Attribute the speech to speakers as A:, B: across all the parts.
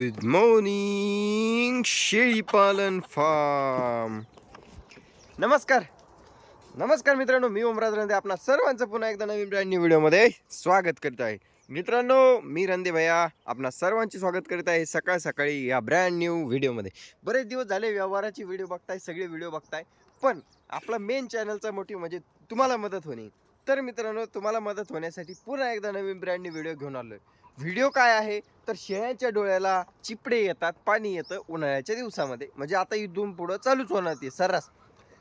A: Good morning शेळीपालन form नमस्कार. नमस्कार मित्रांनो मी ओमराज रंदे आपणा सर्वांचं पुन्हा एकदा नवीन ब्रँड न्यू व्हिडिओमध्ये स्वागत करत आहे. मित्रांनो मी रंदे भैया. आपणा सर्वांचे स्वागत करीत आहे सकाळ सकाळी या ब्रँड न्यू व्हिडिओमध्ये बरेच दिवस झाले व्यवहाराची व्हिडिओ बघताय सगळे व्हिडिओ बघताय. पण आपला मेन चॅनलचा मोठी म्हणजे तुम्हाला मदत होणे. तर मित्रांनो तुम्हाला मदत होण्यासाठी पुन्हा एकदा नवीन ब्रँड न्यू व्हिडिओ घेऊन आलोय. व्हिडिओ काय आहे? तर शेळ्यांच्या डोळ्याला चिपडे येतात पाणी येतं उन्हाळ्याच्या दिवसामध्ये. म्हणजे आता इथून पुढं चालूच होणार ते सर्रास.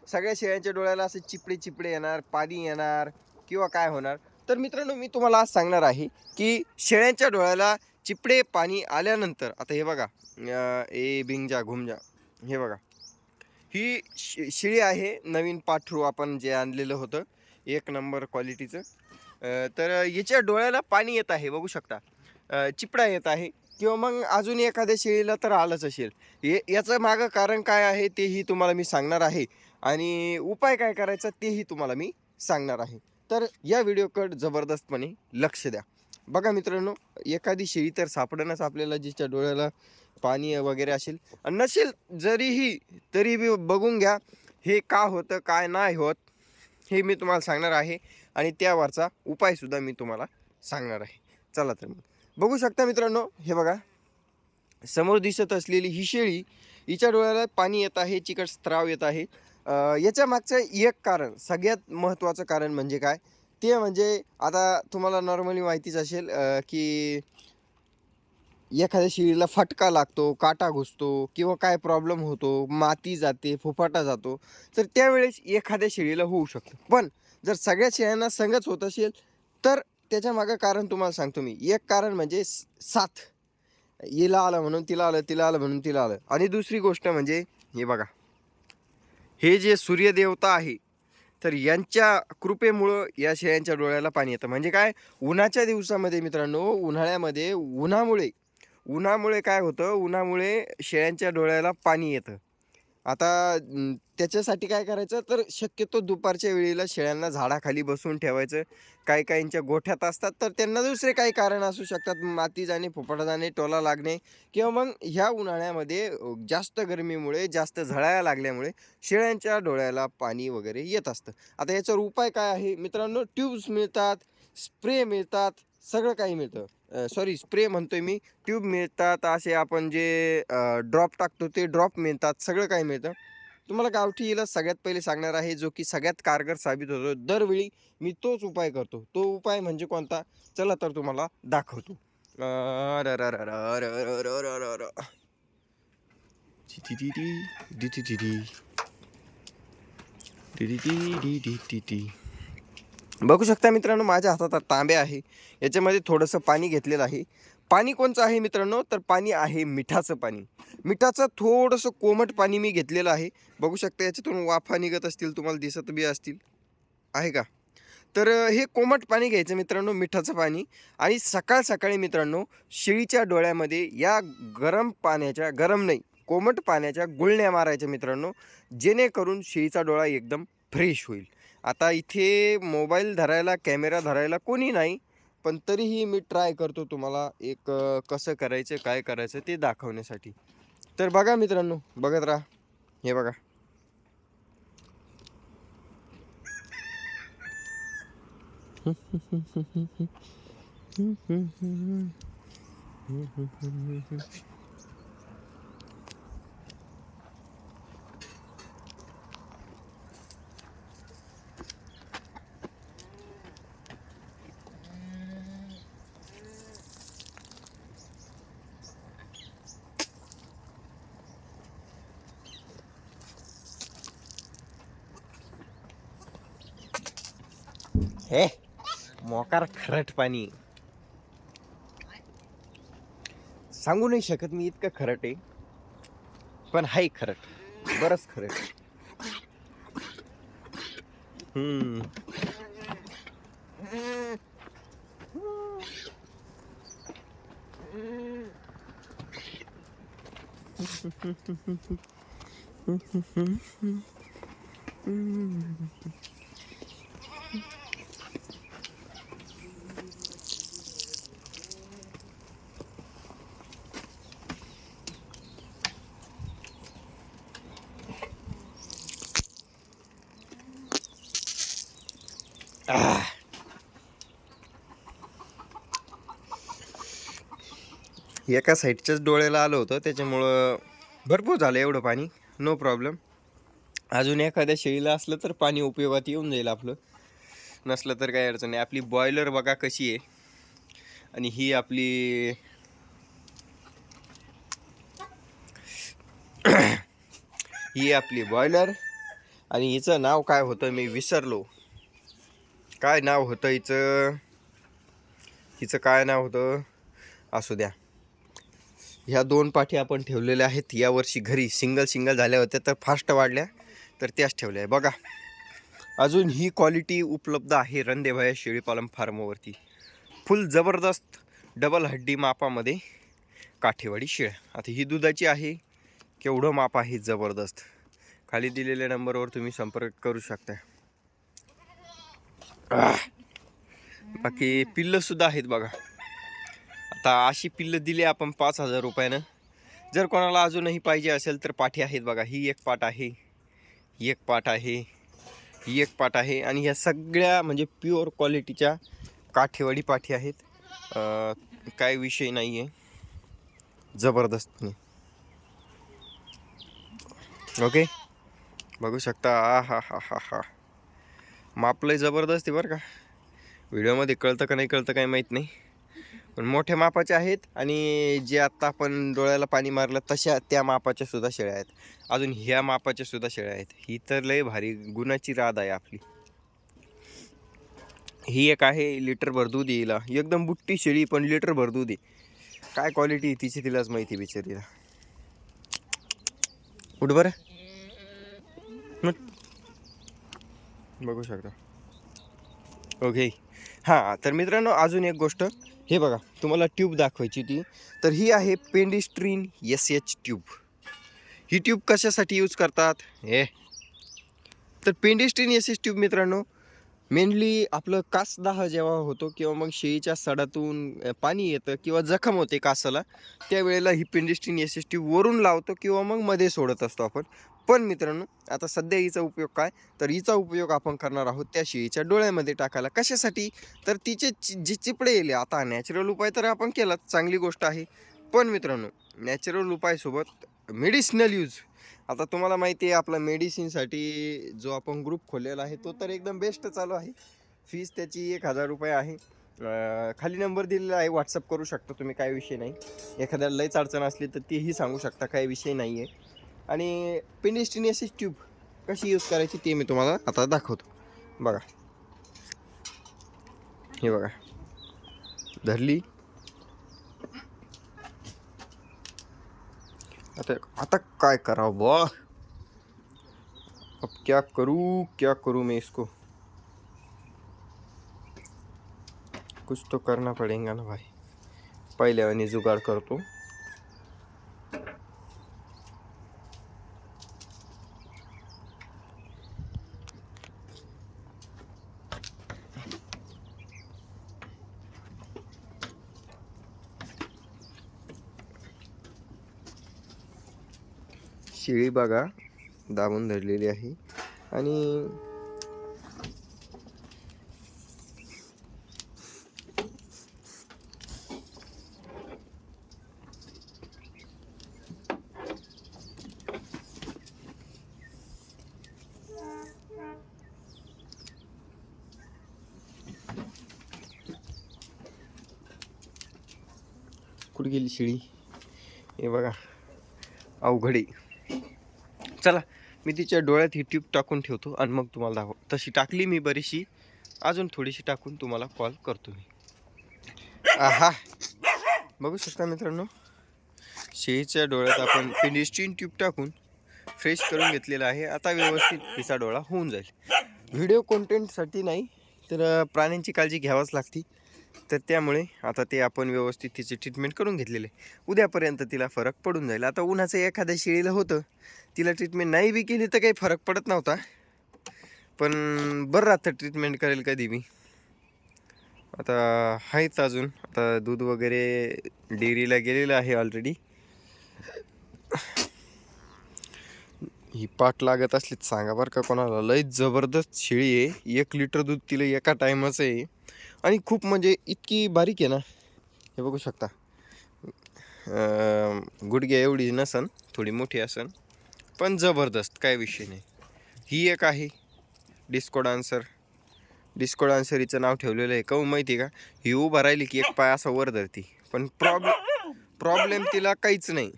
A: सगळ्या शेळ्यांच्या डोळ्याला असे चिपडे चिपडे येणार पाणी येणार किंवा काय होणार? तर मित्रांनो मी तुम्हाला आज सांगणार आहे की शेळ्यांच्या डोळ्याला चिपडे पाणी आल्यानंतर आता हे बघा ए बिंगजा घुमजा हे बघा. ही शि शिळी आहे नवीन पाठरू आपण जे आणलेलं होतं एक नंबर क्वालिटीचं. तर याच्या डोळ्याला पाणी येत आहे बघू शकता. चिपडा येत आहे किंवा मग अजून एखाद्या शेळीला तर आलंच असेल. हे याचं मागं कारण काय आहे तेही तुम्हाला मी सांगणार आहे आणि उपाय काय करायचा तेही तुम्हाला मी सांगणार आहे. तर या व्हिडिओकडे जबरदस्तपणे लक्ष द्या. बघा मित्रांनो एखादी शेळी तर सापडणंच आपल्याला जिच्या डोळ्याला पाणी वगैरे असेल. नसेल जरीही तरी बी बघून घ्या हे का होतं काय नाही होत हे मी तुम्हाला सांगणार आहे आणि त्यावरचा उपायसुद्धा मी तुम्हाला सांगणार आहे. चला तर मग. बघू शकता मित्रांनो हे बघा. समोर दिसत असलेली ही शेळी हिच्या डोळ्याला पाणी येत आहे चिकट स्त्राव येत आहे. याच्या मागचं एक कारण सगळ्यात महत्त्वाचं कारण म्हणजे काय? ते म्हणजे आता तुम्हाला नॉर्मली माहितीच असेल की एखाद्या शेळीला फटका लागतो काटा घुसतो किंवा काय प्रॉब्लेम होतो माती जाते फुफाटा जातो तर त्यावेळेस एखाद्या शेळीला होऊ शकतं. पण जर सगळ्या शेळ्यांना संगच होत असेल तर त्याच्यामागं कारण तुम्हाला सांगतो मी. एक कारण म्हणजे साथ. हिला आलं म्हणून तिला आलं तिला आलं म्हणून तिला आलं. आणि दुसरी गोष्ट म्हणजे हे बघा. हे जे सूर्यदेवता आहे तर यांच्या कृपेमुळं या शेळ्यांच्या डोळ्याला पाणी येतं. म्हणजे काय? उन्हाच्या दिवसामध्ये मित्रांनो उन्हाळ्यामध्ये उन्हामुळे उन्हामुळे काय होतं? उन्हामुळे शेळ्यांच्या डोळ्याला पाणी येतं. आता त्याच्यासाठी काय करायचं? तर शक्यतो दुपारच्या वेळेला शेळ्यांना झाडाखाली बसून ठेवायचं. काही काहींच्या गोठ्यात असतात तर त्यांना दुसरे काही कारण असू शकतात. माती जाणे फुफाटा जाणे टोला लागणे किंवा मग ह्या उन्हाळ्यामध्ये जास्त गरमीमुळे जास्त झळायला लागल्यामुळे शेळ्यांच्या डोळ्याला पाणी वगैरे येत असतं. आता याच्यावर उपाय काय आहे? मित्रांनो ट्यूब्स मिळतात स्प्रे मिळतात सगळं काही मिळतं. सॉरी स्प्रे म्हणतोय मी. ट्यूब मिळतात असे आपण जे ड्रॉप टाकतो ते ड्रॉप मिळतात सगळं काही मिळतं. तुम्हाला गावठी येला सगळ्यात पहिले सांगणार आहे जो की सगळ्यात कारगर साबित होतो. दरवेळी मी तोच उपाय करतो. तो उपाय म्हणजे कोणता? चला तर तुम्हाला दाखवतो. T T T T. बघू शकता मित्रांनो माझ्या हातात तांबे आहे. याच्यामध्ये थोडंसं पाणी घेतलेलं आहे. पाणी कोणचं आहे मित्रांनो? तर पाणी आहे मिठाचं पाणी. मिठाचं थोडंसं कोमट पाणी मी घेतलेलं आहे. बघू शकता याच्यातून वाफा निघत असतील तुम्हाला दिसत बी असतील. आहे का? तर हे कोमट पाणी घ्यायचं मित्रांनो मिठाचं पाणी. आणि सकाळ सकाळी मित्रांनो शेळीच्या डोळ्यामध्ये या गरम पाण्याच्या गरम नाही कोमट पाण्याच्या गुळण्या मारायच्या मित्रांनो. जेणेकरून शेळीचा डोळा एकदम फ्रेश होईल. आता इथे मोबाईल धरायला कॅमेरा धरायला कोणी नाही पण तरीही मी ट्राय करतो तुम्हाला एक कसं करायचं काय करायचं ते दाखवण्यासाठी. तर बघा मित्रांनो बघत राहा. हे बघा. हे मोकार खरट पाणी. सांगू नाही शकत मी इतकं खरट आहे पण हाय खरट बरंच खरट. हम्म. एका साईडच्याच डोळ्याला आलं होतं त्याच्यामुळं भरपूर झालं एवढं पाणी. नो प्रॉब्लेम अजून एखाद्या शेळीला असलं तर पाणी उपयोगात येऊन जाईल आपलं. नसलं तर काही अडचण नाही. आपली बॉयलर बघा कशी आहे. आणि ही आपली ही आपली बॉयलर आणि हिचं नाव काय होतं मी विसरलो. काय नाव होतं हिचं? हिचं काय नाव होतं? असू द्या. ह्या दोन पाठी आपण ठेवलेल्या आहेत. यावर्षी घरी सिंगल सिंगल झाल्या होत्या तर फास्ट वाढल्या तर त्याच ठेवल्या आहे बघा. अजून ही क्वालिटी उपलब्ध आहे रंदेभाया शेळीपालन फार्मवरती. फुल जबरदस्त डबल हड्डी मापामध्ये काठेवाडी शेळ्या आता ही दुधाची आहे. केवढं माप आहे? जबरदस्त. खाली दिलेल्या नंबरवर तुम्ही संपर्क करू शकता. बाकी पिल्लंसुद्धा आहेत बघा. आता अशी पिल्लं दिली आपण पाच हजार रुपयानं. जर कोणाला अजूनही पाहिजे असेल तर पाठी आहेत बघा. ही एक पाट आहे. ही एक पाट आहे. ही एक पाट आहे. आणि ह्या सगळ्या म्हणजे प्युअर क्वालिटीच्या काठेवाडी पाठी आहेत. काय विषय नाही आहे जबरदस्तपणे ओके बघू शकता. आ हा हा हा हा मापलंय जबरदस्ती बरं का. व्हिडिओमध्ये कळतं का नाही कळतं काही माहीत नाही. पण मोठ्या मापाच्या आहेत आणि जे आत्ता आपण डोळ्याला पाणी मारलं तशा त्या मापाच्या सुद्धा शेळ्या आहेत. अजून ह्या मापाच्या सुद्धा शेळ्या आहेत. ही तर लय भारी गुणाची राद आहे आपली. ही एक आहे लिटर भर दूध येईला. एकदम बुट्टी शेळी पण लिटर भर दूध आहे. काय क्वालिटी तिची तिलाच माहिती बिचारीला. उठ बरं. बघू शकता. ओके हां तर मित्रांनो अजून एक गोष्ट. हे बघा तुम्हाला ट्यूब दाखवायची ती. तर ही आहे पेंडिस्ट्रीन एस एच ट्यूब ही ट्यूब कशासाठी यूज करतात? हे. तर पेंडिस्ट्रीन एस एच ट्यूब मित्रांनो मेनली आपलं कासदाह जेव्हा होतो किंवा मग शेळीच्या सडातून पाणी येतं किंवा जखम होते कासाला त्यावेळेला ही पेंडिस्ट्रीन एस एस टी वरून लावतो किंवा मग मध्ये सोडत असतो आपण. पण मित्रांनो आता सध्या हिचा उपयोग काय? तर हिचा उपयोग आपण करणार आहोत त्या शेळीच्या डोळ्यामध्ये टाकायला. कशासाठी? तर तिचे चि- जे चिपडे येले आता नॅचरल उपाय तर आपण केला चांगली गोष्ट आहे. पण मित्रांनो नॅचरल उपायसोबत मेडिसिनल यूज आता तुम्हाला माहिती आहे आपला मेडिसिनसाठी जो आपण ग्रुप खोललेला आहे तो तर एकदम बेस्ट चालू आहे. फीस त्याची एक हजार रुपये आहे. खाली नंबर दिलेला आहे व्हॉट्सअप करू शकता तुम्ही काय विषय नाही. एखाद्याला लईच अडचण असली तर तीही सांगू शकता काही विषय नाही आहे आणि पेनिस्टिनियसिस ट्यूब कशी यूज करायची ते मी तुम्हाला आता दाखवतो. बघा. हे बघा. धरली. आता आता काय करावं बा? अब क्या करूँ क्या करूँ मैं इसको? कुछ तो करना पड़ेगा ना भाई। पहिल्यावानी जुगाड करतो शेळी बघा दाबून धरलेली आहे. आणि कुठे गेली शेळी? हे बघा अवघडी. चला मी तिच्या डोळ्यात ही ट्यूब टाकून ठेवतो आणि मग तुम्हाला दाखव तशी टाकली मी बरीचशी. अजून थोडीशी टाकून तुम्हाला कॉल करतो मी. आहा! बघू शकता मित्रांनो शेळीच्या डोळ्यात आपण पेनिस्ट्रीन ट्यूब टाकून फ्रेश करून घेतलेला आहे. आता व्यवस्थित तिचा डोळा होऊन जाईल. व्हिडिओ कॉन्टेंटसाठी नाही तर प्राण्यांची काळजी घ्यावाच लागती. तर त्यामुळे आता ते आपण व्यवस्थित तिचे ट्रीटमेंट करून घेतलेले उद्यापर्यंत तिला फरक पडून जाईल. आता उन्हाचं एखाद्या शेळीला होतं तिला ट्रीटमेंट नाही बी केली तर काही फरक पडत नव्हता. पण बरं राहतं ट्रीटमेंट करेल कधी मी आता आहेत अजून. आता दूध वगैरे डेअरीला गेलेलं आहे ऑलरेडी ही पाठ लागत असलीच सांगा बरं का कोणाला. लय जबरदस्त शेळी आहे. एक लिटर दूध तिला एका टायमाचं आहे. आणि खूप म्हणजे इतकी बारीक आहे ना हे बघू शकता. गुडघ्या एवढी नसन थोडी मोठी असन पण जबरदस्त काय विषय नाही. ही एक आहे डिस्को डान्सर डिस्को डान्सर हिचं नाव ठेवलेलं आहे. काऊ माहिती आहे का? ही उभा राहिली की एक पाय असा वर धरती. पण प्रॉब्लेम प्रॉब्लेम तिला काहीच नाही.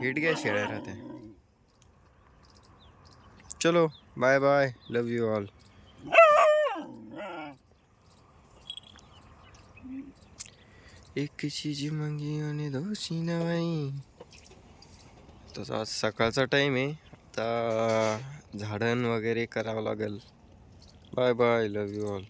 A: हिट घ्या शेळ्या राहते चलो bye bye love you all एक चीज मंगी आणि दोषी नाही तसा आज सकाळचा टाईम आहे. आता झाडण वगैरे करावं लागेल. Bye bye love you all